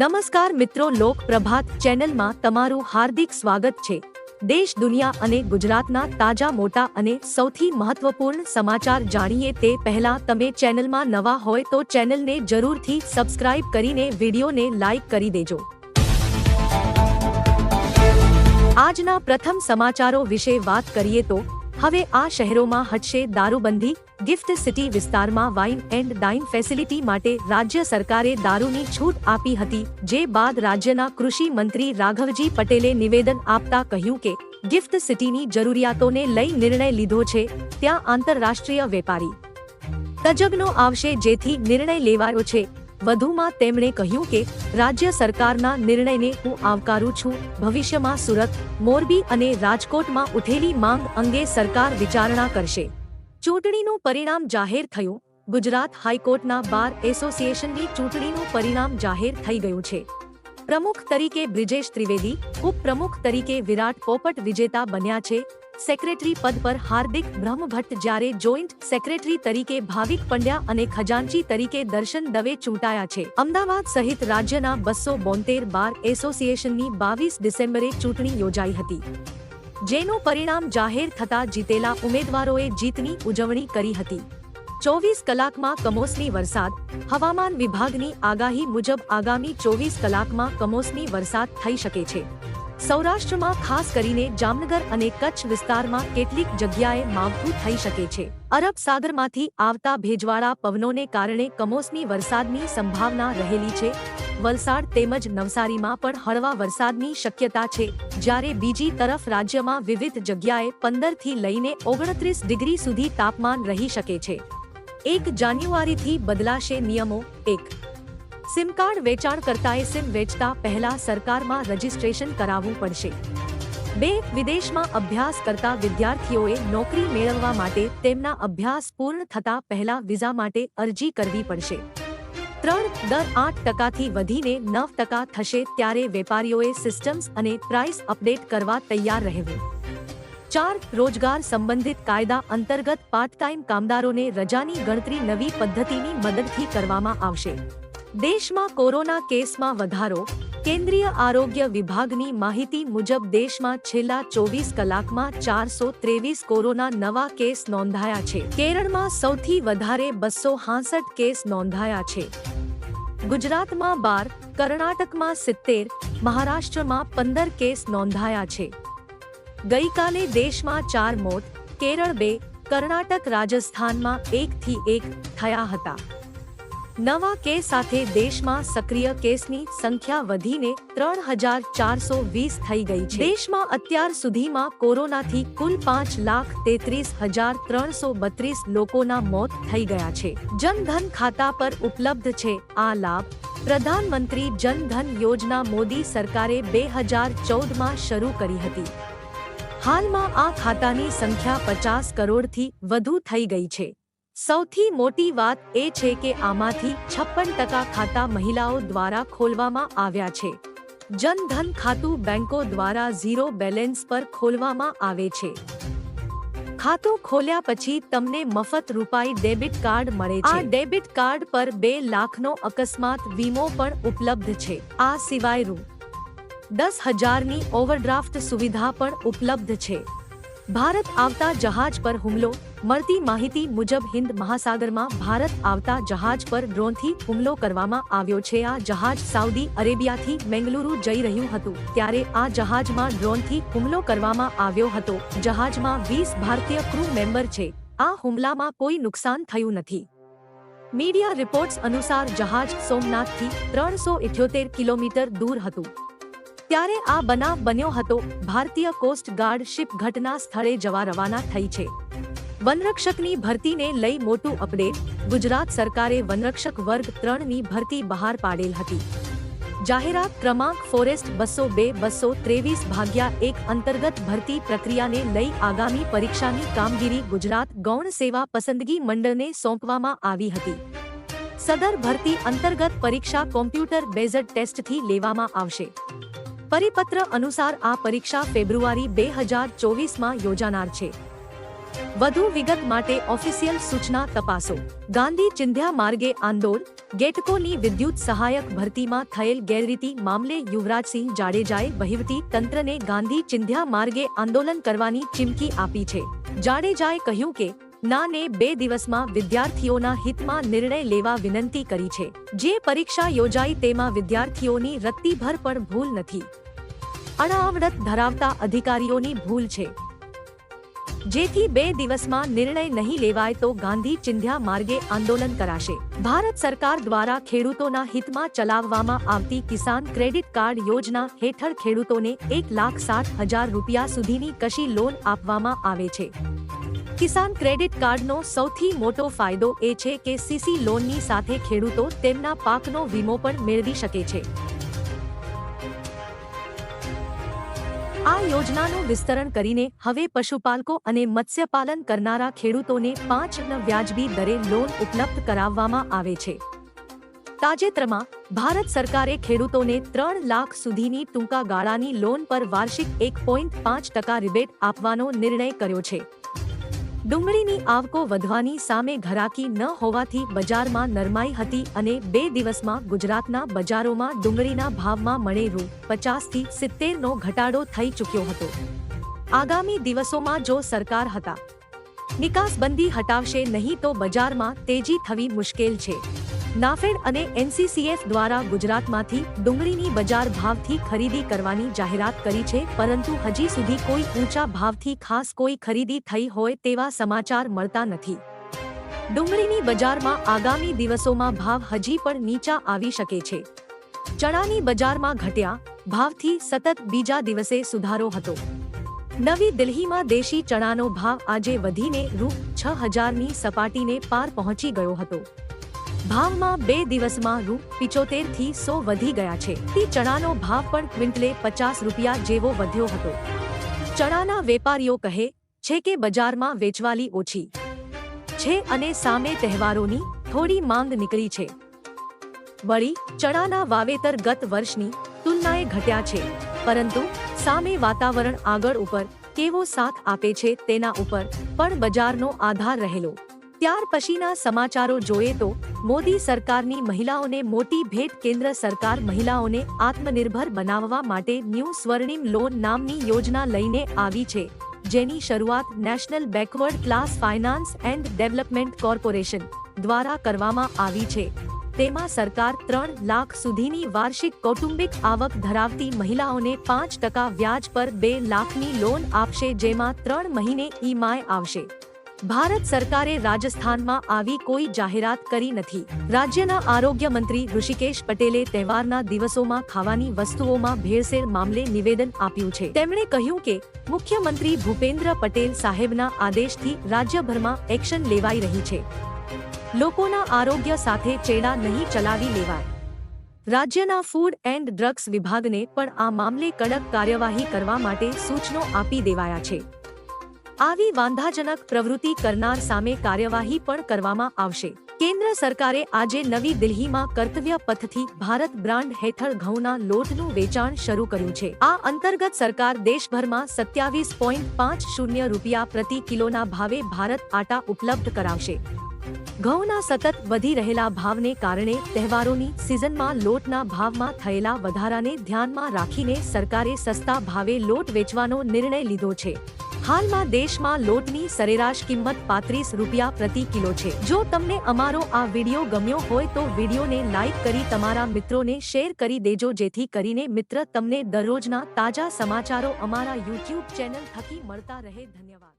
નમસ્કાર મિત્રો, લોક પ્રભાત ચેનલમાં તમારું હાર્દિક સ્વાગત છે. દેશ, દુનિયા અને ગુજરાતના તાજા, મોટા અને સૌથી મહત્વપૂર્ણ સમાચાર જાણીએ તે પહેલા તમે ચેનલમાં નવા હોય તો ચેનલને જરૂરથી સબસ્ક્રાઇબ કરીને વિડીયોને લાઇક કરી દેજો. આજના પ્રથમ સમાચારો વિશે વાત કરીએ તો હવે આ શહેરોમાં હટશે દારૂબંધી, ગિફ્ટ સિટી વિસ્તારમાં વાઇન એન્ડ ડાઇન ફેસિલિટી માટે રાજ્ય સરકારે દારૂની છૂટ આપી હતી, જે બાદ રાજ્યના કૃષિ મંત્રી રાઘવજી પટેલે નિવેદન આપતા કહ્યું કે, ગિફ્ટ સિટીની જરૂરિયાતોને લઈ નિર્ણય લીધો છે, ત્યાં આંતરરાષ્ટ્રીય વેપારી તજજ્ઞો આવશે જેથી નિર્ણય લેવાયો છે. વધુમાં તેમણે કહ્યું કે, રાજ્ય સરકારના નિર્ણયને હું આવકારું છું. ભવિષ્યમાં સુરત, મોરબી અને રાજકોટમાં ઉઠેલી માંગ અંગે સરકાર વિચારણા કરશે. ચૂંટણીનું પરિણામ જાહેર થયું. ગુજરાત હાઈકોર્ટના બાર એસોસિએશનની ચૂંટણીનું પરિણામ જાહેર થઈ ગયું છે. પ્રમુખ તરીકે બ્રિજેશ ત્રિવેદી, ઉપપ્રમુખ તરીકે વિરાટ પોપટ વિજેતા બન્યા છે. સેક્રેટરી પદ પર હાર્દિક બ્રહ્મભટ્ટ જ્યારે જોઈન્ટ સેક્રેટરી તરીકે ભાવિક પંડ્યા અને ખજાનચી તરીકે દર્શન દવે ચૂંટાયા છે. અમદાવાદ સહિત રાજ્યના બસો બોતેર બાર એસોસિએશનની બાવીસ ડિસેમ્બરે ચૂંટણી યોજાઈ હતી. જેનું પરિણામ જાહેર થતા જીતેલા ઉમેદવારોએ જીતની ઉજવણી કરી હતી. ચોવીસ કલાકમાં કમોસમી વરસાદ, હવામાન વિભાગની આગાહી મુજબ આગામી ચોવીસ કલાકમાં કમોસમી વરસાદ થઈ શકે છે. સૌરાષ્ટ્રમાં ખાસ કરીને જામનગર અને કચ્છ વિસ્તારમાં કેટલીક જગ્યાએ માવઠું થઈ શકે છે. અરબ સાગરમાંથી આવતા ભેજવાળા પવનોને કારણે કમોસમી વરસાદની સંભાવના રહેલી છે. વલસાડ તેમજ નવસારીમાં પણ હળવા વરસાદની શક્યતા છે. જ્યારે બીજી તરફ રાજ્યમાં વિવિધ જગ્યાએ પંદરથી લઈને ઓગણત્રીસ ડિગ્રી સુધી તાપમાન રહી શકે છે. એક જાન્યુઆરીથી બદલાશે નિયમો. એક સિમ કાર્ડ વેચાણકર્તાએ સિમ વેચતા પહેલા સરકારમાં રજિસ્ટ્રેશન કરાવવું પડશે. બે, વિદેશમાં અભ્યાસ કરતા વિદ્યાર્થીઓએ નોકરી મેળવવા માટે તેમના અભ્યાસ પૂર્ણ થતા પહેલા વિઝા માટે અરજી કરવી પડશે. ત્રણ, દર આઠ ટકાથી વધીને નવ ટકા થશે ત્યારે વેપારીઓએ સિસ્ટમ્સ અને પ્રાઇસ અપડેટ કરવા તૈયાર રહેવું. ચાર, રોજગાર સંબંધિત કાયદા અંતર્ગત પાર્ટ ટાઈમ કામદારોને રજાની ગણતરી નવી પદ્ધતિની મદદથી કરવામાં આવશે. દેશમાં કોરોના કેસમાં વધારો, કેન્દ્રીય આરોગ્ય વિભાગની માહિતી મુજબ દેશમાં છેલ્લા ચોવીસ કલાકમાં ચારસો ત્રેવીસ કોરોના નવા કેસ નોંધાયા છે. કેરળમાં સૌથી વધારે બસો હાસઠ કેસ નોંધાયા છે. ગુજરાતમાં બાર, કર્ણાટકમાં સિત્તેર, મહારાષ્ટ્રમાં પંદર કેસ નોંધાયા છે. ગઈકાલે દેશમાં ચાર મોત, કેરળ બે, કર્ણાટક રાજસ્થાનમાં એકથી એક થયા હતા. નવા કેસ સાથે દેશમાં સક્રિય કેસની સંખ્યા વધીને ત્રણ હજાર ચારસો વીસ થઈ ગઈ છે. દેશમાં અત્યાર સુધીમાં કોરોનાથી કુલ પાંચ લાખ તેત્રીસ હજાર ત્રણસો બત્રીસ લોકોના મોત થઈ ગયા છે. જનધન ખાતા પર ઉપલબ્ધ છે આ લાભ. પ્રધાનમંત્રી જનધન યોજના મોદી સરકારે બે હજાર ચૌદમાં શરૂ કરી હતી. હાલમાં આ ખાતાની સંખ્યા પચાસ કરોડથી વધુ થઈ ગઈ છે. સૌથી મોટી વાત એ છે કે આમાંથી છપ્પન ટકા ખાતા મહિલાઓ દ્વારા ખોલવામાં આવ્યા છે. જનધન ખાતું બેંકો દ્વારા ઝીરો બેલેન્સ પર ખોલવામાં આવે છે. ખાતું ખોલ્યા પછી તમને મફત રૂપાઈ ડેબિટ કાર્ડ મળે છે. આ ડેબિટ કાર્ડ પર બે લાખનો અકસ્માત વીમો પણ ઉપલબ્ધ છે. આ સિવાય રૂ દસ હજારની ઓવરડ્રાફ્ટ સુવિધા પણ ઉપલબ્ધ છે. ભારત આવતા જહાજ પર હુમલો, મળતી માહિતી મુજબ હિન્દ મહાસાગરમાં ભારત આવતા જહાજ પર ડ્રોનથી હુમલો કરવામાં આવ્યો છે. આ જહાજ સાઉદી અરેબિયાથી મેંગલુરુ જઈ રહ્યું હતું, ત્યારે આ જહાજમાં ડ્રોનથી હુમલો કરવામાં આવ્યો હતો. જહાજમાં વીસ ભારતીય ક્રૂ મેમ્બર છે. આ હુમલામાં કોઈ નુકસાન થયું નથી. મીડિયા રિપોર્ટ્સ અનુસાર જહાજ સોમનાથથી ત્રણસો ઇઠ્યોતેર કિલોમીટર દૂર હતું. ત્યારે આ બનાવ બન્યો હતો. ભારતીય કોસ્ટ ગાર્ડ શિપ ઘટના સ્થળે જવા રવાના થઈ છે. વનરક્ષકની ભરતીને લઈ મોટું અપડેટ, ગુજરાત સરકારે વનરક્ષક વર્ગ ત્રણની ભરતી બહાર પાડેલ હતી. જાહેરાત ક્રમાંક ફોરેસ્ટ બસો બે બસો ત્રેવીસ ભાગ્યા એક અંતર્ગત ભરતી પ્રક્રિયાને લઈ આગામી પરીક્ષાની કામગીરી ગુજરાત ગૌણ સેવા પસંદગી મંડળને સોંપવામાં આવી હતી. સદર ભરતી અંતર્ગત પરીક્ષા કોમ્પ્યુટર બેઝડ ટેસ્ટથી લેવામાં આવશે. પરિપત્ર અનુસાર આ પરીક્ષા ફેબ્રુઆરી બે હજાર ચોવીસમાં યોજાનાર છે. વધુ વિગત માટે ઓફિશિયલ સૂચના તપાસો. ગાંધી ચિંધ્યા માર્ગે આંદોલ ગેટકોની વિદ્યુત સહાયક ભરતીમાં થયેલ ગેરરીતિ મામલે યુવરાજસિંહ જાડેજાએ વહીવટી તંત્રને ગાંધી ચિંધ્યા માર્ગે આંદોલન કરવાની ચીમકી આપી છે. જાડેજાએ કહ્યું કે ના ને બે દિવસમાં વિદ્યાર્થીઓના હિતમાં નિર્ણય લેવા વિનંતી કરી છે. જે પરીક્ષા યોજાઈ તેમાં વિદ્યાર્થીઓની રત્તીભર પણ ભૂલ નથી. અણાવડત ધરાવતા અધિકારીઓની ભૂલ છે. જેથી બે દિવસમાં નિર્ણય નહીં લેવાય તો ગાંધી ચિંધ્યા માર્ગે આંદોલન કરાશે. ભારત સરકાર દ્વારા ખેડૂતોના હિતમાં ચલાવવામાં આવતી કિસાન ક્રેડિટ કાર્ડ યોજના હેઠળ ખેડૂતોને એક લાખ સાઠ હજાર રૂપિયા સુધીની કશી લોન આપવામાં આવે છે. કિસાન ક્રેડિટ કાર્ડનો સૌથી મોટો ફાયદો એ છે કે સીસી લોનની સાથે ખેડૂતો તેમના પાકનો વીમો પણ મેળવી શકે છે. આ યોજનાનું વિસ્તરણ કરીને હવે પશુપાલકો અને મત્સ્યપાલન કરનારા ખેડૂતોને પાંચ વ્યાજબી દરે લોન ઉપલબ્ધ કરાવવામાં આવે છે. તાજેતરમાં ભારત સરકારે ખેડૂતોને ત્રણ લાખ સુધીની ટૂંકા ગાળાની લોન પર વાર્ષિક એક પોઈન્ટ પાંચ ટકા રિબેટ આપવાનો નિર્ણય કર્યો છે. ડુંગળીની આવકો વધવાની સામે ઘરાકી ન હોવાથી બજારમાં નરમાઈ હતી અને બે દિવસમાં ગુજરાતના બજારોમાં ડુંગળીના ભાવમાં મળે રૂ પચાસથી સિત્તેરનો ઘટાડો થઈ ચૂક્યો હતો. આગામી દિવસોમાં જો સરકાર હતા, નિકાસબંધી હટાવશે નહીં તો બજારમાં તેજી થવી મુશ્કેલ છે. નાફેડ અને એનસીસીએફ દ્વારા ગુજરાતમાંથી ડુંગળીની બજાર ભાવથી ખરીદી કરવાની જાહેરાત કરી છે, પરંતુ હજી સુધી કોઈ ઊંચા ભાવથી ખાસ કોઈ ખરીદી થઈ હોય તેવા સમાચાર મળતા નથી. ડુંગળીની બજારમાં આગામી દિવસોમાં ભાવ હજી પણ નીચા આવી શકે છે. ચણાની બજારમાં ઘટ્યા, ભાવથી સતત બીજા દિવસે સુધારો હતો. નવી દિલ્હીમાં દેશી ચણાનો ભાવ આજે વધીને રૂ. છ હજારની સપાટીને પાર પહોંચી ગયો હતો. ભાવમાં બે દિવસમાં રૂ પિચોતેરથી સો વધી ગયા છે. તે ચણાનો ભાવ પણ ક્વિન્ટલે પચાસ રૂપિયા જેવો વધ્યો હતો. ચણાના વેપારીઓ કહે છે કે બજારમાં વેચવાલી ઓછી છે અને સામે તહેવારોની થોડી માંગ નીકળી છે. વળી ચણાના વાવેતર ગત વર્ષની તુલનાએ ઘટ્યા છે, પરંતુ સામે વાતાવરણ આગળ ઉપર કેવો સાથ આપે છે તેના ઉપર પણ બજારનો આધાર રહેલો. ત્યાર પછીના સમાચારો જોઈએ તો મોદી સરકારની મહિલાઓને મોટી ભેટ, કેન્દ્ર સરકાર મહિલાઓને આત્મનિર્ભર બનાવવા માટે ન્યૂ સ્વર્ણિમ લોન નામની યોજના લઈને આવી છે, જેની શરૂઆત national backward class finance and development corporation દ્વારા કરવામાં આવી છે. તેમાં સરકાર ત્રણ લાખ સુધીની વાર્ષિક કૌટુંબિક આવક ધરાવતી મહિલાઓને પાંચ ટકા વ્યાજ પર બે લાખની લોન આપશે, જેમાં ત્રણ મહિને ઈમાય આવશે. ભારત સરકારે રાજસ્થાનમાં આવી કોઈ જાહેરાત કરી નથી. રાજ્યના આરોગ્ય મંત્રી ઋષિકેશ પટેલે તહેવારના દિવસોમાં ખાવાની વસ્તુઓમાં ભેળસેળ મામલે નિવેદન આપ્યું છે. તેમણે કહ્યું કે, મુખ્યમંત્રી ભૂપેન્દ્ર પટેલ સાહેબના આદેશથી રાજ્યભરમાં એક્શન લેવાઈ રહી છે. લોકોના આરોગ્ય સાથે ચેડા નહીં ચલાવી લેવાય. રાજ્યના ફૂડ એન્ડ ડ્રગ્સ વિભાગને પણ આ મામલે કડક કાર્યવાહી કરવા માટે સૂચનો આપી દેવાયા છે. આવી વાંધાજનક પ્રવૃત્તિ કરનાર સામે કાર્યવાહી પણ કરવામાં આવશે. કેન્દ્ર સરકારે આજે નવી દિલ્હીમાં કર્તવ્ય પથથી ભારત બ્રાન્ડ હેઠળ ઘઉંના લોટનું વેચાણ શરૂ કર્યું છે. આ અંતર્ગત સરકાર દેશભરમાં સત્યાવીસ પોઈન્ટ પાંચ શૂન્ય રૂપિયા પ્રતિ કિલોના ભાવે ભારત આટા ઉપલબ્ધ કરાવશે. ઘઉંના સતત વધી રહેલા ભાવને કારણે તહેવારોની સિઝનમાં લોટના ભાવમાં થયેલા વધારાને ધ્યાનમાં રાખીને સરકારે સસ્તા ભાવે લોટ વેચવાનો નિર્ણય લીધો છે. હાલમાં દેશમાં લોટની સરેરાશ કિંમત પાંત્રીસ રૂપિયા પ્રતિ કિલો છે. જો તમને અમારો આ વીડિયો ગમ્યો હોય તો વિડીયોને લાઇક કરી તમારા મિત્રોને શેર કરી દેજો, જેથી કરીને મિત્ર તમને દરરોજના તાજા સમાચારો અમારા યુટ્યુબ ચેનલ થકી મળતા રહે. ધન્યવાદ.